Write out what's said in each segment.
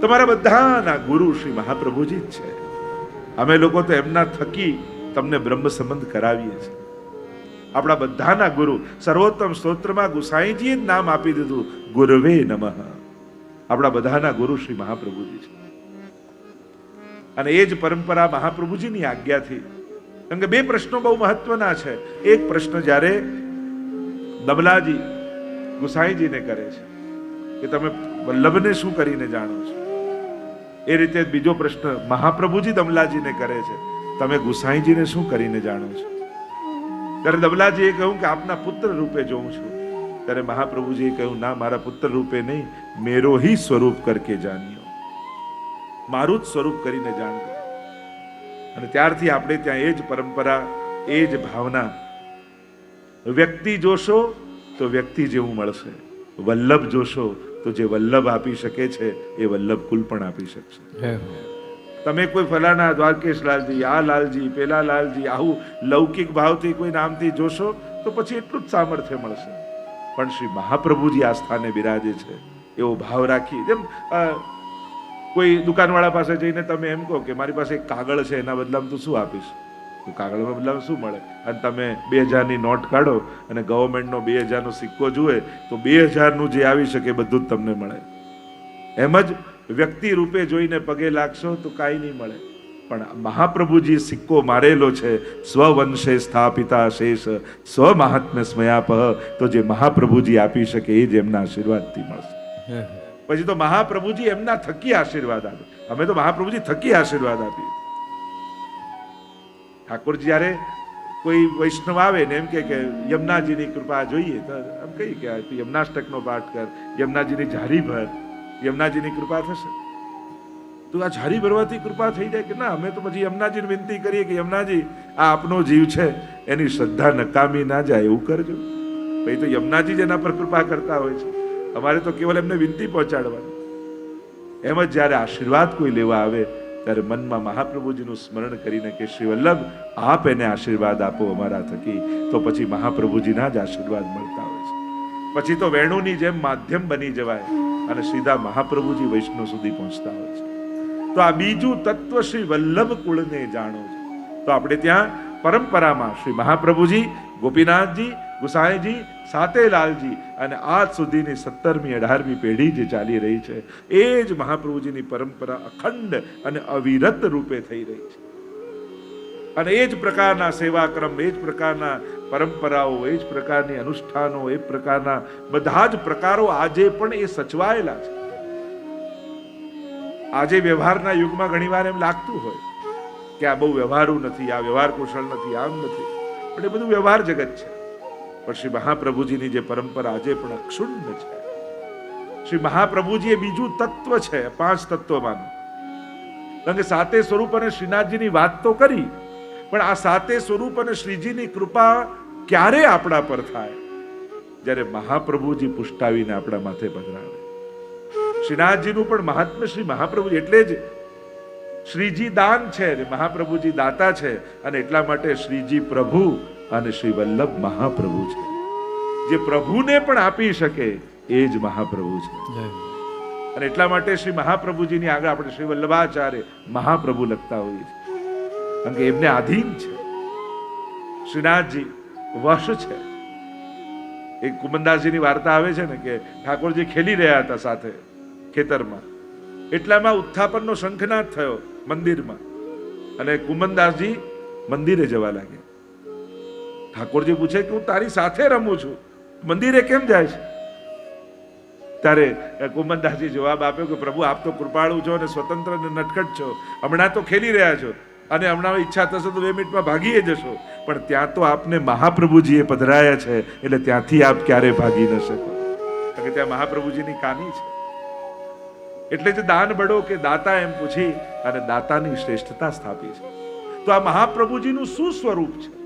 તમારા બધાના ગુરુ શ્રી મહાપ્રભુજી જ છે. અમે લોકો તો એમના થકી તમને બ્રહ્મ સંબંધ કરાવીએ છીએ. આપણા બધાના ગુરુ સર્વોત્તમ સ્તોત્રમાં ગુસાઈજીએ જ નામ આપી દીધું, ગુરવે નમઃ. આપણા બધાના ગુરુ શ્રી મહાપ્રભુજી છે. અને એ જ પરંપરા મહાપ્રભુજીની આજ્ઞાથી. કેમ કે બે પ્રશ્નો બહુ મહત્વના છે. એક પ્રશ્ન જ્યારે દમલાજી ગુસાઈજીને કરે છે કે તમે વલ્લભને શું કરીને જાણો છો? એ રીતે બીજો પ્રશ્ન મહાપ્રભુજી દમલાજીને કરે છે. તમે ગુસાઈજીને શું કરીને જાણો છો? ત્યારે દમલાજીએ કહ્યું કે આપના પુત્ર રૂપે જોઉં છું. ત્યારે મહાપ્રભુજીએ કહ્યું, ના, મારા પુત્ર રૂપે નહીં, મેરો હી સ્વરૂપ કરકે જાણ્યો મારું જ સ્વરૂપ કરીને જાણ્યો અને ત્યારથી આપણે ત્યાં એ જ પરંપરા, એ જ ભાવના. વ્યક્તિ જોશો તો વ્યક્તિ જેવું મળશે. વલ્લભ જોશો તો જે વલ્લભ આપી શકે છે એ વલ્લભ કુલ પણ આપી શકશે. તમે કોઈ ફલાણા દ્વારકેશ લાલજી આ લાલજી પેલા લાલજી આવું લૌકિક ભાવથી કોઈ નામથી જોશો તો પછી એટલું જ સામર્થ્ય મળશે. પણ શ્રી મહાપ્રભુજી આ સ્થાને બિરાજે છે એવો ભાવ રાખી જેમ કોઈ દુકાનવાળા પાસે જઈને તમે એમ કહો કે મારી પાસે એક કાગળ છે એના બદલામાં તું શું આપીશ? તો કાગળ બદલાવ શું મળે? અને તમે બે હજારની નોટ કાઢો અને ગવર્મેન્ટનો બે હજારનો સિક્કો જુએ તો બે હજારનું જે આવી શકે બધું જ તમને મળે. એમ જ વ્યક્તિ રૂપે જોઈને પગે લાગશો તો કાંઈ નહીં મળે. પણ મહાપ્રભુજી સિક્કો મારેલો છે સ્વવંશે સ્થાપિતા શેષ સ્વ મહાત્મ્ય સ્મયાપહ તો જે મહાપ્રભુજી આપી શકે એ જ એમના આશીર્વાદથી મળશે. પછી તો મહાપ્રભુજી એમના થકી આશીર્વાદ આપે. અમે તો મહાપ્રભુજી થકી આશીર્વાદ આપીએ. ઠાકોર જ્યારે કોઈ વૈષ્ણવ આવે ને એમ કે યમુનાજીની કૃપા જોઈએ, તો એમ કહી કે તું યમુનાષ્ટકનો પાઠ કર, યમુનાજીની ઝારી ભર, યમુનાજીની કૃપા થશે. તું આ ઝારી ભરવાથી કૃપા થઈ જાય કે ના, અમે તો પછી યમુનાજીને વિનંતી કરીએ કે યમુનાજી, આ આપનો જીવ છે, એની શ્રદ્ધા નકામી ના જાય, એવું કરજો. પછી તો યમુનાજી જ એના પર કૃપા કરતા હોય છે. અમારે તો કેવલ એમને વિનંતી પહોંચાડવાની. એમ જ જ્યારે આશીર્વાદ કોઈ લેવા આવે ત્યારે મનમાં મહાપ્રભુજીનું સ્મરણ કરીને કે શ્રી વલ્લભ, આપ એને આશીર્વાદ આપો અમારા થકી. તો પછી મહાપ્રભુજીના જ આશીર્વાદ મળતા હોય છે. પછી તો વેણુની જેમ માધ્યમ બની જવાય અને સીધા મહાપ્રભુજી વૈષ્ણવ સુધી પહોંચતા હોય છે. તો આ બીજું તત્વ શ્રી વલ્લભ કુળને જાણો છે. તો આપણે ત્યાં પરંપરામાં શ્રી મહાપ્રભુજી, ગોપીનાથજી, ગુસાઈજી સાતેલાલજી અને આજ સુધીની સત્તરમી અઢારમી પેઢી જે ચાલી રહી છે, એ જ મહાપ્રભુજીની પરંપરા અખંડ અને અવિરત રૂપે થઈ રહી છે. અને એ જ પ્રકારના સેવાક્રમ, એ જ પ્રકારના પરંપરાઓ, એ જ પ્રકારની અનુષ્ઠાનો, એ પ્રકારના બધા જ પ્રકારો આજે પણ એ સચવાયેલા છે. આજે વ્યવહારના યુગમાં ઘણીવાર એમ લાગતું હોય કે આ બહુ વ્યવહારું નથી, આ વ્યવહાર કુશળ નથી, આમ નથી. પણ એ બધું વ્યવહાર જગત છે. પણ શ્રી મહાપ્રભુજીની જે પરંપરા આજે પણ અક્ષુણ્ણ છે. શ્રી મહાપ્રભુજી એ બીજું તત્વ છે, પાંચ તત્વમાંનું. કારણ કે સાતે સ્વરૂપ અને શ્રીનાથજીની વાત તો કરી, પણ આ સાતે સ્વરૂપ અને શ્રીજીની કૃપા ક્યારે આપણા પર થાય? જ્યારે મહાપ્રભુજી પુષ્ટાવીને આપણા માથે પધરાવે. શ્રીનાથજીનું પણ મહાત્મ્ય શ્રી મહાપ્રભુ એટલે જ શ્રીજી દાન છે મહાપ્રભુજી દાતા છે, અને એટલા માટે શ્રીજી પ્રભુ અને શ્રી વલ્લભ મહાપ્રભુ છે. જે પ્રભુને પણ આપી શકે એ જ મહાપ્રભુ છે. અને એટલા માટે શ્રી મહાપ્રભુજીની આગળ આપણે શ્રી વલ્લભાચાર્ય મહાપ્રભુ લખતા હોઈએ છીએ. કારણ કે એમને આધીન છે. શ્રીનાથજી વશ છે. એ કુમનદાસજીની વાર્તા આવે છે ને કે ઠાકોરજી ખેલી રહ્યા હતા સાથે ખેતરમાં. એટલામાં ઉત્થાપનનો શંખનાદ થયો મંદિરમાં. અને કુમનદાસજી મંદિરે જવા લાગ્યા. ઠાકોરજી પૂછે કે હું તારી સાથે રમું છું. મંદિરે કેમ જાય છે? ત્યારે કુમનદાસજી જવાબ આપ્યો કે પ્રભુ, આપ તો કૃપાળુ છો અને સ્વતંત્ર અને નટખટ છો. હમણાં તો ખેલી રહ્યા છો અને હમણાં ઈચ્છા થશે તો બે મિનિટમાં ભાગીએ જશો. પણ ત્યાં તો આપને મહાપ્રભુજીએ પધરાયા છે એટલે ત્યાંથી આપ ક્યારે ભાગી ન શકો. કે ત્યાં મહાપ્રભુજીની કાની છે. એટલે જે દાન બડો કે દાતા એમ પૂછી અને દાતાની શ્રેષ્ઠતા સ્થાપી છે. તો આ મહાપ્રભુજીનું શું સ્વરૂપ છે?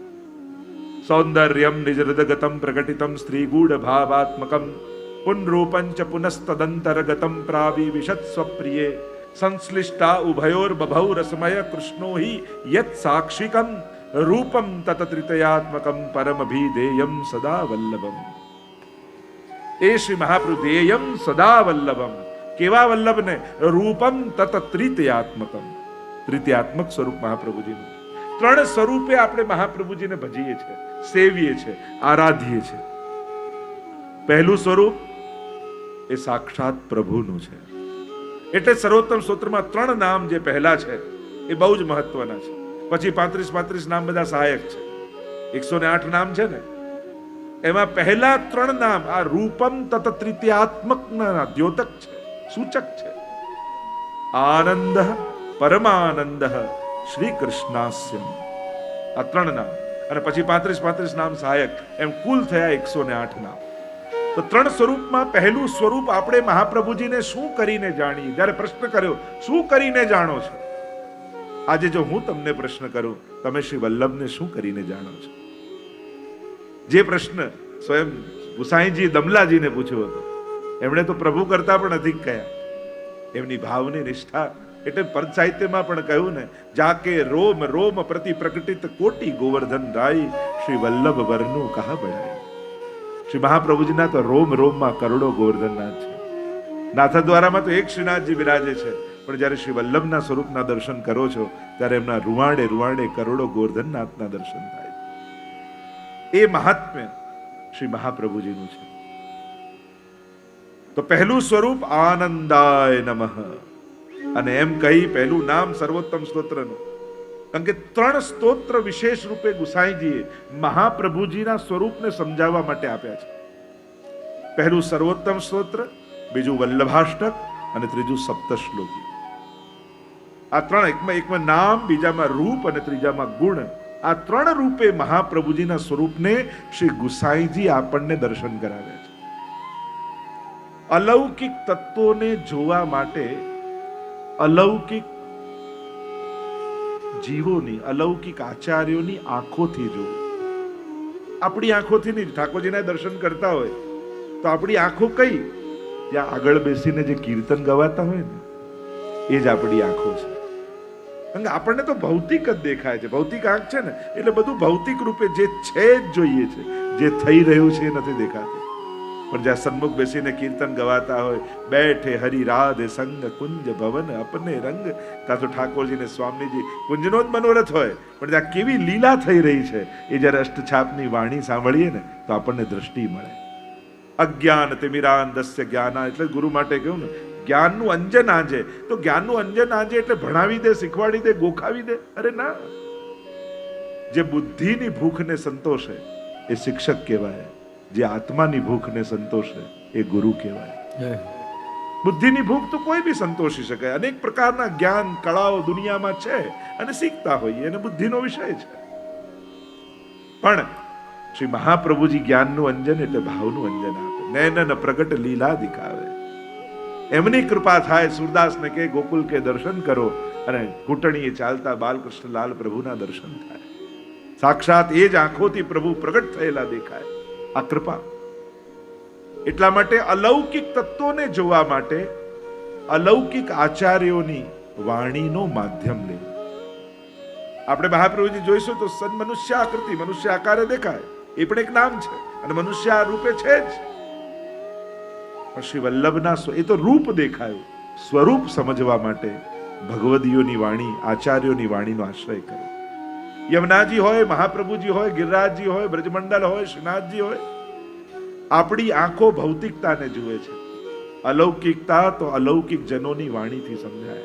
सौंदर्यम निजहृदगतम प्रकटितम स्त्रीगूढ़ भावात्मकम पुनरूपंच पुनस्तदंतरगतम प्राविविशत स्वप्रिय संश्लिष्टा उभयोर्बभौ रसमय कृष्णो ही यत् साक्षिकम रूपम भी परमभिधेयम सदा वल्लभम ए श्री महाप्रभु सदा वल्लभम केवा वल्लभ ने रूपम तत तृतीयात्मकम तृतीयात्मक स्वरूप महाप्रभु जी ने ત્રણ સ્વરૂપે આપણે મહાપ્રભુજીને ભજીએ છીએ, સેવીએ છીએ, આરાધીએ છીએ. પહેલું સ્વરૂપ એ સાક્ષાત પ્રભુનું છે. એટલે સર્વોત્તમ સ્તોત્રમાં ત્રણ નામ જે પહેલા છે, એ બહુ જ મહત્વના છે. પછી પાંત્રીસ પાંત્રીસ નામ બધા સહાયક છે. એકસો ને આઠ નામ છે ને, એમાં પહેલા ત્રણ નામ, આ રૂપમ તત તૃતીયાત્મક દ્યોતક છે, સૂચક છે. આનંદ, પરમાનંદ શ્રી કૃષ્ણાસ્ય આ ત્રણ નામ અને પછી પાંત્રીસ પાંત્રીસ નામ સહાયક એમ કુલ થયા એકસો ને આઠ નામ. તો ત્રણ સ્વરૂપમાં પહેલું સ્વરૂપ આપણે મહાપ્રભુજીને શું કરીને જાણીએ? જ્યારે પ્રશ્ન કર્યો, શું કરીને જાણો છો? આજે જો હું તમને પ્રશ્ન કરું, તમે શ્રી વલ્લભને શું કરીને જાણો છો? જે પ્રશ્ન સ્વયં ગુસાઈજી દમલાજીને પૂછ્યો હતો. એમણે તો પ્રભુ કરતા પણ અધિક કહ્યા. એમની ભાવની નિષ્ઠા એટલે સાહિત્યમાં પણ કહ્યું ને, જાકે રોમ રોમ પ્રતિ પ્રકટિત કોટી ગોવર્ધન રાય શ્રી વલ્લભ વરનું કહા બળાય. શ્રી મહાપ્રભુજીના તો રોમ, રોમમાં કરોડો ગોવર્ધનનાથ છે. નાથા દ્વારામાં તો એક શ્રીનાથજી બિરાજે છે. પણ જ્યારે શ્રી વલ્લભના સ્વરૂપના દર્શન કરો છો, ત્યારે એમના રૂવાડે રૂવાડે કરોડો ગોવર્ધનનાથના દર્શન થાય. એ મહાત્મ્ય શ્રી મહાપ્રભુજીનું છે. તો પહેલું સ્વરૂપ આનંદાય નમઃ. અને એમ કહી પહેલું નામ સર્વોત્તમ સ્તોત્રનું. કારણ કે ત્રણ સ્તોત્ર વિશેષ રૂપે ગુસાઈજીએ મહાપ્રભુજીના સ્વરૂપને સમજાવવા માટે આપ્યા છે. પહેલું સર્વોત્તમ સ્તોત્ર, બીજું વલ્લભાષ્ટક અને ત્રીજું સપ્તશ્લોકી. આ ત્રણ એકમાં એકમાં નામ, બીજામાં રૂપ અને ત્રીજામાં ગુણ. આ ત્રણ રૂપે મહાપ્રભુજીના સ્વરૂપને શ્રી ગુસાઈજી આપણને દર્શન કરાવ્યા છે. અલૌકિક તત્વોને જોવા માટે અલૌકિક જીવોની, અલૌકિક આચાર્યોની આંખોથી જોવું આપણી આંખોથી નહીં, ઠાકોરજીના દર્શન કરતા હોય, તો આપણી આંખો કઈ? ત્યાં આગળ બેસીને જે કીર્તન ગવાતા હોય ને, એ જ આપણી આંખો છે. કારણ કે આપણને તો ભૌતિક જ દેખાય છે, ભૌતિક આંખ છે ને, એટલે બધું ભૌતિક રૂપે જે છે જ જોઈએ છે, જે થઈ રહ્યું છે એ નથી દેખાતું. પણ સન્મુખ બેસીને કીર્તન ગવાતા હોય, બેઠે હરિ રાધે સંગ કુંજ ભવન અપને રંગ. કાં તો ઠાકોરજી ને સ્વામીજી કુંજનો જ મનોરથ હોય, પણ ત્યાં કેવી લીલા થઈ રહી છે. એ જ્યારે અષ્ટછાપની વાણી સાંભળીએ ને, તો આપણને દ્રષ્ટિ મળે. અજ્ઞાન તિમિરાન દસ્ય જ્ઞાના, એટલે ગુરુ માટે કહ્યું ને, જ્ઞાનનું અંજન આંજે. તો જ્ઞાનનું અંજન આંજે એટલે ભણાવી દે, શીખવાડી દે, ગોખાવી દે. અરે ના. જે બુદ્ધિની ભૂખને સંતોષે, એ શિક્ષક કહેવાય. જે આત્માની ભૂખને સંતોષે એ ગુરુ કહેવાય. બુદ્ધિની ભૂખ તો કોઈ બી સંતોષી શકે. અનેક પ્રકારના જ્ઞાન કળાઓ દુનિયામાં છે અને શીખતા હોઈએ અને બુદ્ધિનો વિષય છે. પણ શ્રી મહાપ્રભુજી જ્ઞાનનું અંજન એટલે ભાવનું અંજન આપે. નૈનન પ્રગટ લીલા દિખાવે. એમની કૃપા થાય સુરદાસને કે ગોકુલ કે દર્શન કરો અને ઘૂંટણીએ ચાલતા બાલકૃષ્ણલાલ પ્રભુના દર્શન થાય. સાક્ષાત એ જ આંખોથી પ્રભુ પ્રગટ થયેલા દેખાય. આ કૃપા. એટલા માટે અલૌકિક તત્વોને જોવા માટે અલૌકિક આચાર્યોની વાણીનો માધ્યમ લેવું આપણે મહાપ્રભુજી જોઈશું તો સન મનુષ્ય આકૃતિ મનુષ્ય આકારે દેખાય. એ પણ એક નામ છે અને મનુષ્ય આ રૂપે છે જ. પણ શ્રી વલ્લભના એ તો રૂપ દેખાયું. સ્વરૂપ સમજવા માટે ભગવદીઓની વાણી, આચાર્યોની વાણીનો આશ્રય કર્યો યમુનાજી હોય, મહાપ્રભુજી હોય, ગિરિરાજજી હોય, બ્રજમંડલ હોય, શ્રીનાથજી હોય, આપણી આંખો ભૌતિકતાને જુએ છે. અલૌકિકતા તો અલૌકિક જનોની વાણીથી સમજાય.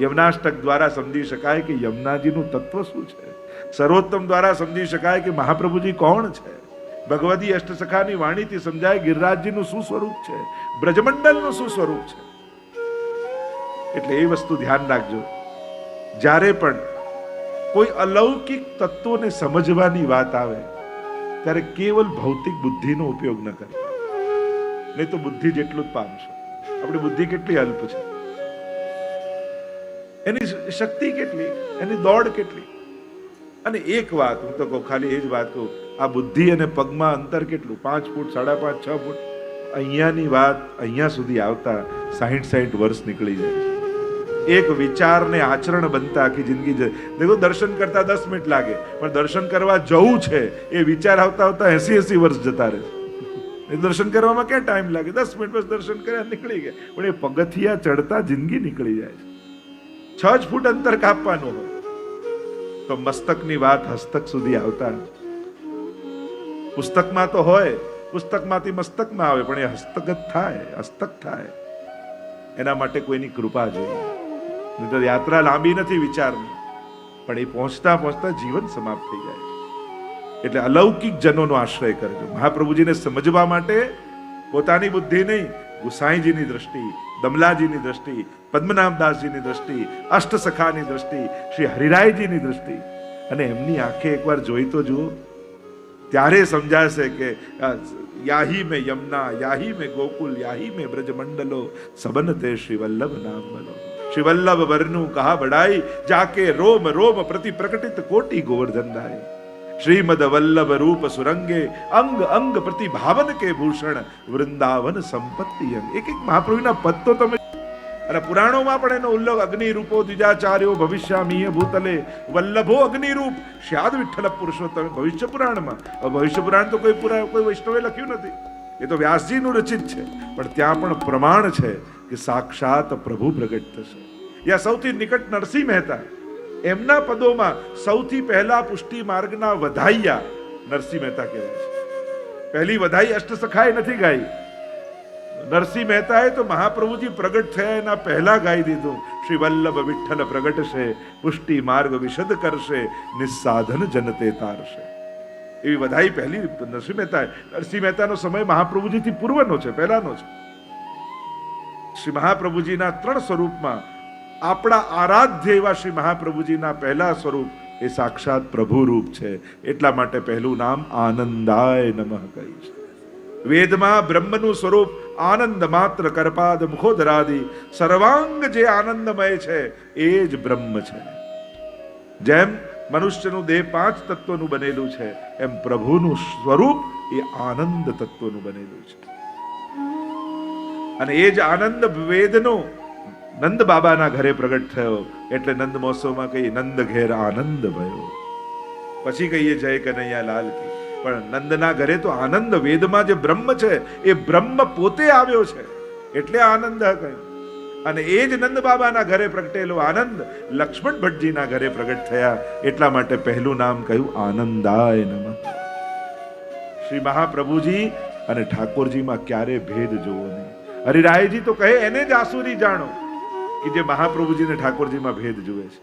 યમનાષ્ટક દ્વારા સમજી શકાય કે યમુનાજીનું તત્વ શું છે? સર્વોત્તમ દ્વારા સમજી શકાય કે મહાપ્રભુજી કોણ છે? ભગવદી અષ્ટસખાની વાણીથી સમજાય ગિરિરાજજીનું શું સ્વરૂપ છે? બ્રજમંડલનું શું સ્વરૂપ છે? એટલે એ વસ્તુ ધ્યાન રાખજો. જ્યારે પણ કોઈ અલૌકિક તત્વોને સમજવાની વાત આવે, ત્યારે કેવલ ભૌતિક બુદ્ધિનો ઉપયોગ ન કરે. નહીં તો બુદ્ધિ જેટલું જ પામશો. આપણી બુદ્ધિ કેટલી અલ્પ છે? એની શક્તિ કેટલી? એની દોડ કેટલી? અને એક વાત, હું તો કહું, ખાલી એ જ વાત કહું, આ બુદ્ધિ અને પગમાં અંતર કેટલું? પાંચ ફૂટ, સાડા પાંચ, છ ફૂટ? અહીંયાની વાત અહીંયા સુધી આવતા સાહીઠ સાહીઠ વર્ષ નીકળી જાય છે. એક વિચાર ને આચરણ બનતા આખી જિંદગી જાય. દેખો, દર્શન કરતા દસ મિનિટ લાગે, પણ દર્શન કરવા જવું છે, એ વિચાર આવતા આવતા એસી એસી વર્ષ જતા રહે એ દર્શન કરવામાં ક્યાં ટાઈમ લાગે? દસ મિનિટ બસ દર્શન કર્યા, નીકળી ગયા. પણ એ પગથિયા ચડતા જિંદગી નીકળી જાય છે. છ જ ફૂટ અંતર કાપવાનું હોય, તો મસ્તકની વાત હસ્તક સુધી આવતા પુસ્તકમાં તો હોય, પુસ્તકમાંથી મસ્તકમાં આવે, પણ એ હસ્તગત થાય, હસ્તક થાય. એના માટે કોઈની કૃપા જોઈએ. નહીં યાત્રા લાંબી નથી વિચારની. પણ એ પહોંચતા પહોંચતા જીવન સમાપ્ત થઈ જાય. એટલે અલૌકિક જનોનો આશ્રય કરજો. મહાપ્રભુજીને સમજવા માટે પોતાની બુદ્ધિ નહીં, ગુસાઈજીની દ્રષ્ટિ, દમલાજીની દ્રષ્ટિ, પદ્મનાભદાસજીની દ્રષ્ટિ, અષ્ટસખાની દ્રષ્ટિ, શ્રી હરિરાયજીની દ્રષ્ટિ. અને એમની આંખે એકવાર જોઈ તો જુઓ. ત્યારે સમજાશે કે યાહી મેં યમુના, યાહી મેં ગોકુલ, યાહી મેં બ્રજમંડલો, સબન તે શ્રી વલ્લભ નામ બલો શ્રી વલ્લભ વરનું કહા બડાઈ જાકે રોમ રોમ પ્રતિ પ્રકટિત કોટી ગોવર્ધન દાય શ્રીમદ વલ્લભ રૂપ સુરંગે અંગ અંગ પ્રતિ ભાવન કે ભૂષણ વૃંદાવન સંપત્તિ એક એક મહાપ્રભુના પદ તો તમે અને પુરાણોમાં પણ એનો ઉલ્લેખ અગ્નિ રૂપો દ્વિજાચાર્યો ભવિષ્યામીય ભૂતલે વલ્લભો અગ્નિ રૂપ શ્યાદ વિઠ્ઠલ પુરુષોત્તમ ભવિષ્ય પુરાણમાં ભવિષ્ય પુરાણ તો કોઈ પુરા કોઈ વૈષ્ણવે લખ્યું નથી એ તો વ્યાસજીનું રચિત છે પણ ત્યાં પણ પ્રમાણ છે કે સાક્ષાત પ્રભુ પ્રગટ થશે. યા સૌથી નિકટ નરસિંહ મહેતા, એમના પદોમાં સૌથી પહેલા પુષ્ટિ માર્ગના વધાઈયા નરસિંહ મહેતા કહેવાય છે. પહેલી વધાઈ અષ્ટસખાએ નથી ગાઈ. નરસિંહ મહેતાએ તો મહાપ્રભુજી પ્રગટ થયા એના પહેલા ગાઈ દીધું. શ્રી વલ્લભ વિઠ્ઠલ પ્રગટશે, પુષ્ટિ માર્ગ વિશદ કરશે, નિસ્સાધન જનતે તારશે. એવી વધાઈ પહેલી નરસિંહ મહેતા નરસિંહ મહેતાનો સમય મહાપ્રભુજીથી પૂર્વનો છે, પહેલાનો છે. શ્રી મહાપ્રભુજીના ત્રણ સ્વરૂપમાં આપણા આરાધ્ય એવા શ્રી મહાપ્રભુજીના પહેલા સ્વરૂપ એ સાક્ષાત પ્રભુ રૂપ છે. એટલા માટે પહેલું નામ આનંદાય નમઃ કહી છે. વેદમાં બ્રહ્મનું સ્વરૂપ આનંદ માત્ર કરપાદ મુખોદરાદિ. સર્વાંગ જે આનંદમય છે, એ જ બ્રહ્મ છે. જેમ મનુષ્યનું દેહ પાંચ તત્વનું બનેલું છે, એમ પ્રભુનું સ્વરૂપ એ આનંદ તત્વનું બનેલું છે. અને એ જ આનંદ વેદનો નંદ બાબાના ઘરે પ્રગટ થયો. એટલે નંદ મહોત્સવમાં કહીએ, નંદ ઘેર આનંદ ભયો. પછી કહીએ, જય કનૈયા લાલ કી. પણ નંદના ઘરે તો આનંદ વેદમાં જે બ્રહ્મ છે, એ બ્રહ્મ પોતે આવ્યો છે. એટલે આનંદ કહ્યું અને એ જ નંદ બાબાના ઘરે પ્રગટેલો આનંદ લક્ષ્મણ ભટ્ટજીના ઘરે પ્રગટ થયા. એટલા માટે પહેલું નામ કહ્યું, આનંદાય નમ. શ્રી મહાપ્રભુજી અને ઠાકોરજીમાં ક્યારે ભેદ જોવો નહીં. હરિરાયજી તો કહે, એને જ આસુરી જાણો કે જે મહાપ્રભુજીને ઠાકોરજીમાં ભેદ જુએ છે.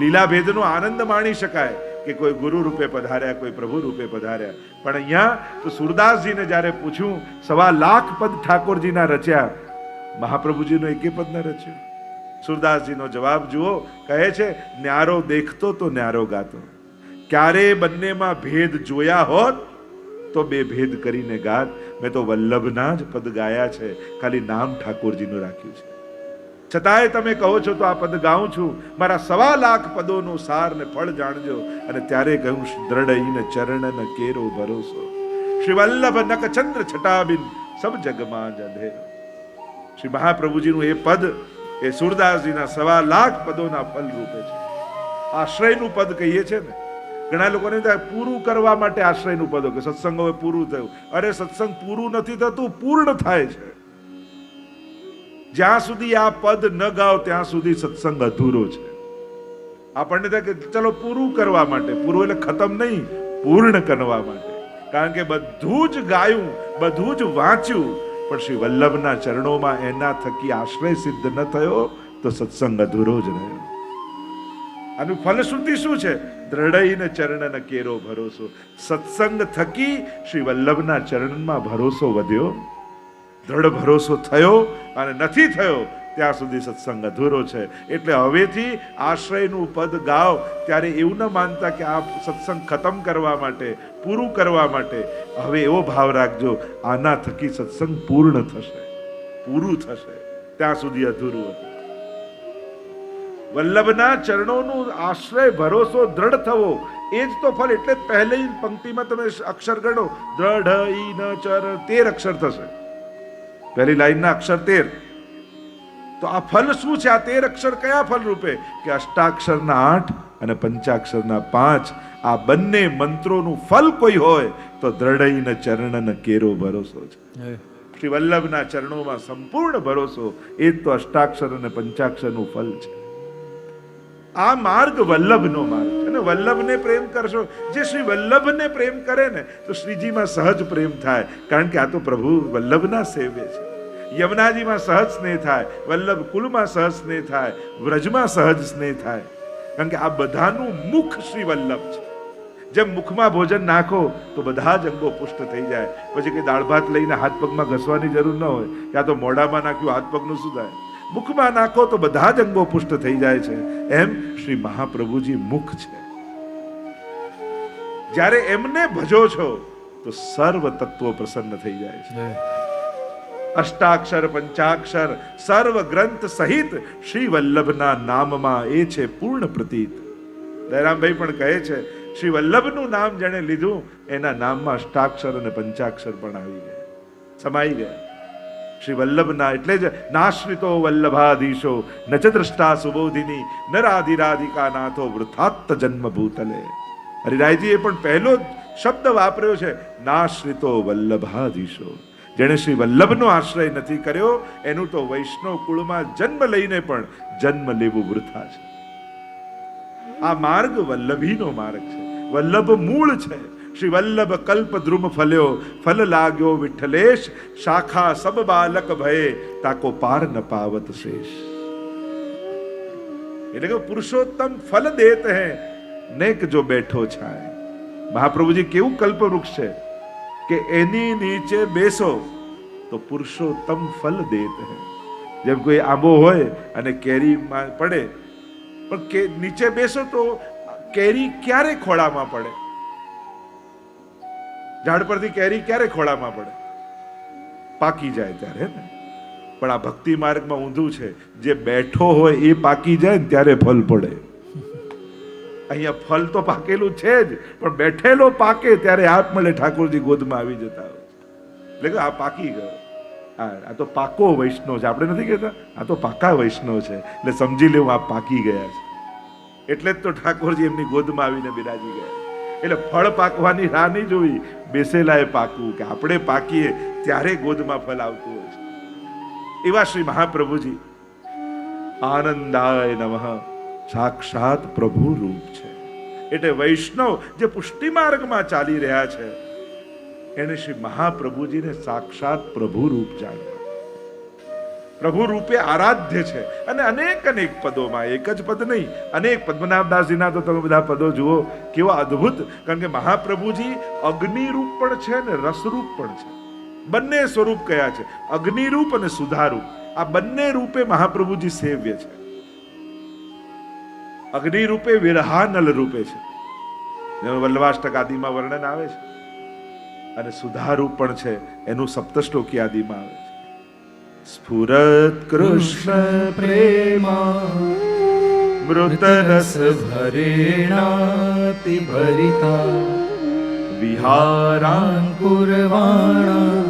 લીલા ભેદનો આનંદ માણી શકાય કે કોઈ ગુરુ રૂપે પધાર્યા, કોઈ પ્રભુ રૂપે પધાર્યા. પણ અહીંયા તો સુરદાસજીને જ્યારે પૂછ્યું, સવા લાખ પદ ઠાકોરજીના રચ્યા, મહાપ્રભુજીનો એકે પદ ન રચ્યો. સુરદાસજીનો જવાબ જુઓ, કહે છે, ન્યારો દેખતો તો ન્યારો ગાતો. ક્યારે બંનેમાં ભેદ જોયા હોત તો બે ભેદ કરીને ગાત. મેં તો વલ્લભના જ પદ ગાયા છે. ખાલી નામ ઠાકોરજીનું રાખ્યું છે. છતાંય તમે કહો છો તો આ પદ ગાઉં છું. મારા સવા લાખ પદોનો સાર ને ફળ જાણજો. અને ત્યારે કહ્યું દ્રઢઈને ચરણ ને કેરો ભરોસો. શ્રી વલ્લભ નક ચંદ્ર છટાબિન, સબ જગમાં જ અંધેરો. શ્રી મહાપ્રભુજીનું એ પદ, એ સુરદાસજીના સવા લાખ પદોના ફલ રૂપે છે. આશ્રયનું પદ કહીએ છે ને? ઘણા લોકોને થાય, પૂરું કરવા માટે આશ્રયનું પદો કે સત્સંગ હવે પૂરું થયું. અરે, સત્સંગ પૂરું નથી થતું, પૂર્ણ થાય છે. જ્યાં સુધી આ પદ ન ગાવ ત્યાં સુધી સત્સંગ અધૂરો છે. આપણને થાય કે ચલો પૂરું કરવા માટે, પૂરું એટલે ખતમ નહીં, પૂર્ણ કરવા માટે. કારણ કે બધું જ ગાયું, બધું જ વાંચ્યું, પણ શ્રી વલ્લભના ચરણોમાં એના થકી આશ્રય સિદ્ધ ન થયો, તો સત્સંગ અધૂરો જ રહ્યો. આનું ફલશ્રુતિ શું છે? દ્રઢઈને ચરણન કેરો ભરોસો. સત્સંગ થકી શ્રી વલ્લભના ચરણમાં ભરોસો વધ્યો. દ્રઢ ભરોસો થયો અને નથી થયો, ત્યાં સુધી સત્સંગ અધૂરો છે. એટલે હવેથી આશ્રયનું પદ ગાવ ત્યારે એવું ન માનતા કે આ સત્સંગ ખતમ કરવા માટે, પૂરું કરવા માટે. હવે એવો ભાવ રાખજો, આના થકી સત્સંગ પૂર્ણ થશે. પૂરું થશે. ત્યાં સુધી અધૂરું હતું. વલ્લભના ચરણોનું આશ્રય ભરોસો દ્રઢ થવો એ જ તો ફળ એટલે પહેલી પંક્તિમાં તમે અક્ષર ગણો દ્રઢ ઈ ન ચર તેર અક્ષર થશે. પહેલી લાઈનના અક્ષર તેર. તો આ ફલ શું છે? આ તેર અક્ષર કયા ફલ રૂપે? કે અષ્ટાક્ષરના આઠ અને પંચાક્ષરના પાંચ. આ બંને મંત્રોનું ફલ કોઈ હોય તો દ્રઢઈને ચરણને કેરો ભરોસો છે. શ્રી વલ્લભના ચરણોમાં સંપૂર્ણ ભરોસો એ જ તો અષ્ટાક્ષર અને પંચાક્ષરનું ફલ છે. આ માર્ગ વલ્લભનો માર્ગ અને વલ્લભને પ્રેમ કરશો. જે શ્રી વલ્લભને પ્રેમ કરે ને, તો શ્રીજીમાં સહજ પ્રેમ થાય. કારણ કે આ તો પ્રભુ વલ્લભના સેવ્ય છે. યમુનાજીમાં સહજ સ્નેહ થાય. વલ્લભ કુલમાં સહજ સ્નેહ થાય. વ્રજમાં સહજ સ્નેહ થાય. કારણ કે આ બધાનું મુખ શ્રી વલ્લભ છે. જેમ મુખમાં ભોજન નાખો, તો બધા જ અંગો પુષ્ટ થઈ જાય. પછી કે દાળ ભાત લઈને હાથ પગમાં ઘસવાની જરૂર ન હોય. ક્યાં તો મોઢામાં નાખ્યું, હાથ પગનું શું થાય મુખમાં નાખો તો બધા જ અંગો પુષ્ટ થઈ જાય છે. એમ શ્રી મહાપ્રભુજી મુખ છે. જ્યારે એમને ભજો છો તો સર્વ તત્વો પ્રસન્ન થઈ જાય છે. અષ્ટાક્ષર પંચાક્ષર સર્વ ગ્રંથ સહિત શ્રી વલ્લભના નામમાં એ છે પૂર્ણ પ્રતીત. દયરામભાઈ પણ કહે છે શ્રી વલ્લભનું નામ જેણે લીધું એના નામમાં અષ્ટાક્ષર અને પંચાક્ષર પણ આવી ગયા. સમાઈ ગયા. શ્રી વલ્લભના એટલે જ નાશ્રિતો વલ્લભાધીશો. ન દ્રષ્ટા સુબોધિની, ન નાથો વૃથાત્ત જન્મ ભૂતલે હરિરાયજીએ પણ પહેલો જ શબ્દ વાપર્યો છે, નાશ્રિતો વલ્લભાધીશો. જેણે શ્રી વલ્લભનો આશ્રય નથી કર્યો, એનું તો વૈષ્ણવ કુળમાં જન્મ લઈને પણ જન્મ લેવું વૃથા છે. આ માર્ગ વલ્લભીનો માર્ગ છે. વલ્લભ મૂળ છે. શ્રી વલ્લભ કલ્પ દ્રુમ ફલ્યો ફલ લાગ્યો વિઠ્ઠલેશ શાખા સબ બાલક ભયે તાકો પાર ન પાવત શેષ એટલે કે પુરુષોત્તમ ફલ દેત હે નેક જો બેઠો છાય મહાપ્રભુજી કેવું કલ્પ વૃક્ષ છે કે એની નીચે બેસો તો પુરુષોત્તમ ફલ દેત હે જેમ કોઈ આંબો હોય અને કેરીમાં પડે પણ કે નીચે બેસો તો કેરી ક્યારે ખોળામાં પડે ઝાડ પરથી કેરી ક્યારે ખોળામાં પડે? પાકી જાય ત્યારે ને. પણ આ ભક્તિ માર્ગમાં ઊંધું છે. જે બેઠો હોય એ પાકી જાય ને ત્યારે ફલ પડે. અહીંયા ફલ તો પાકેલું છે જ, પણ બેઠેલો પાકે ત્યારે આપ મળે ઠાકોરજી ગોદમાં આવી જતા હોય. એટલે આ પાકી ગયો. આ તો પાકો વૈષ્ણવ છે. આપણે નથી કહેતા? આ તો પાકા વૈષ્ણવ છે. એટલે સમજી લેવું આ પાકી ગયા છે. એટલે જ તો ઠાકોરજી એમની ગોદમાં આવીને બિરાજી ગયા. એટલે ફળ પાકવાની રાહ નહીં જોવી. બેસેલા એ પાકવું કે આપણે પાકીએ ત્યારે ગોદમાં ફળ આવતું હોય છે. એવા શ્રી મહાપ્રભુજી, આનંદાય નમઃ. સાક્ષાત પ્રભુ રૂપ છે. એટલે વૈષ્ણવ જે પુષ્ટિ માર્ગમાં ચાલી રહ્યા છે, એને શ્રી મહાપ્રભુજીને સાક્ષાત પ્રભુ રૂપ જાણવા પ્રભુ રૂપે આરાધ્ય છે. અને અનેક અનેક પદોમાં, એક જ પદ નહીં, અનેક પદ્મનાભદાસજીના તો તમે બધા પદો જુઓ, કેવા અદ્ભુત. કારણ કે મહાપ્રભુજી અગ્નિરૂપ પણ છે અને રસરૂપ પણ છે. બંને સ્વરૂપ કયા છે? અગ્નિરૂપ અને સુધારૂપ. આ બંને રૂપે મહાપ્રભુજી સેવ્ય છે. અગ્નિ રૂપે વિરહાનલ રૂપે છે. જેનું વલ્લભાષ્ટક આદિમાં વર્ણન આવે છે. અને સુધારૂપ પણ છે. એનું સપ્તશ્લોકી આદિમાં આવે છે. સ્ફુરત કૃષ્ણ પ્રેમા મૃત રસ ભરેણાતિ ભરિતા વિહારા વિહારાંકુરવાણા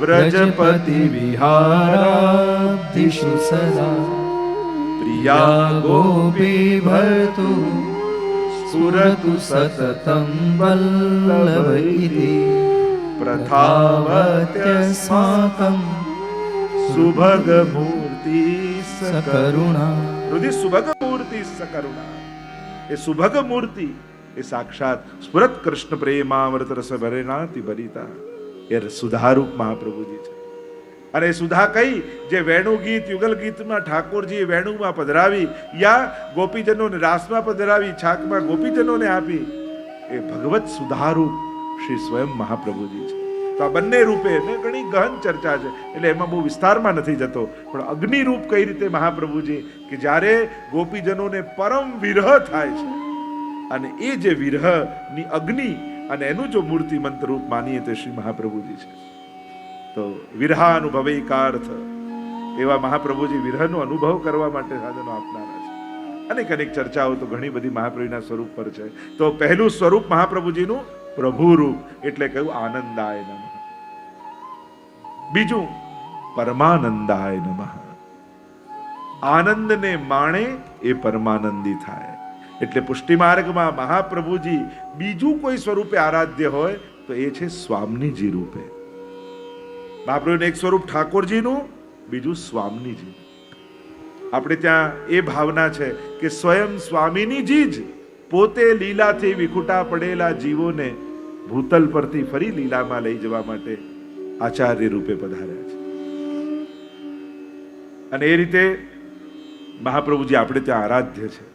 વ્રજપતિ વિહારાબ્ધિષુ સદા પ્રિયા ગોપી ભરતુ સ્ફુરતુ સતતં વલ્લભ ઇતિ પ્રથાવત્યસ્માકં સુભગ મૂર્તિ સકરુણા રુધિ સુભગ મૂર્તિ સકરુણા એ સુભગ મૂર્તિ એ સાક્ષાત સ્ફુરત કૃષ્ણ પ્રેમામૃત રસ ભરેનાથી ભરીતા એ સુધારૂપ મહાપ્રભુજી છે અને સુધા કઈ જે વેણુ ગીત યુગલ ગીતમાં ઠાકોરજી વેણુમાં પધરાવી યા ગોપીજનોને રાસમાં પધરાવી છાકમાં ગોપીજનોને આપી એ ભગવત સુધારૂપ શ્રી સ્વયં મહાપ્રભુજી છે તો આ બંને રૂપે ને ઘણી ગહન ચર્ચા છે. એટલે એમાં બહુ વિસ્તારમાં નથી જતો. પણ અગ્નિ રૂપ કઈ રીતે મહાપ્રભુજી કે જ્યારે ગોપીજનોને પરમ વિરહ થાય છે, અને એ જે વિરહની અગ્નિ અને એનું જો મૂર્તિમંત રૂપ માનીએ તો શ્રી મહાપ્રભુજી છે. તો વિરહાનુભવૈકાર્થ એવા મહાપ્રભુજી વિરહનો અનુભવ કરવા માટે સાધનો આપનારા છે. અનેક અનેક ચર્ચાઓ તો ઘણી બધી મહાપ્રભુના સ્વરૂપ પર છે. તો પહેલું સ્વરૂપ મહાપ્રભુજીનું પ્રભુ રૂપ એટલે કહ્યું આનંદાય નમઃ. બીજું, પરમાનંદાય નમઃ. આનંદને માણે એ પરમાનંદી થાય. એટલે પુષ્ટિ માર્ગમાં મહાપ્રભુજી બીજું કોઈ સ્વરૂપે આરાધ્ય હોય તો એ છે સ્વામીજી રૂપે. મહાપ્રભુનું એક સ્વરૂપ ઠાકોરજીનું, બીજું સ્વામીજી. આપણે ત્યાં એ ભાવના છે કે સ્વયં સ્વામીનીજી જ પોતે લીલાથી વિખુટા પડેલા જીવોને ભૂતલ પરથી ફરી લીલામાં લઈ જવા માટે આચાર્ય રૂપે પધાર્યા છે. અને એ રીતે મહાપ્રભુજી આપણે ત્યાં આરાધ્ય છે.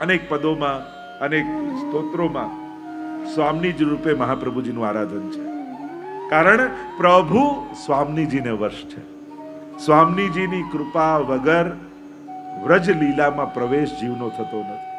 અનેક પદોમાં, અનેક સ્તોત્રોમાં સ્વામીજી રૂપે મહાપ્રભુજીનું આરાધન છે. કારણ પ્રભુ સ્વામીજીને વર્ષ છે. સ્વામીજીની કૃપા વગર વ્રજ લીલામાં પ્રવેશ જીવનો થતો નથી.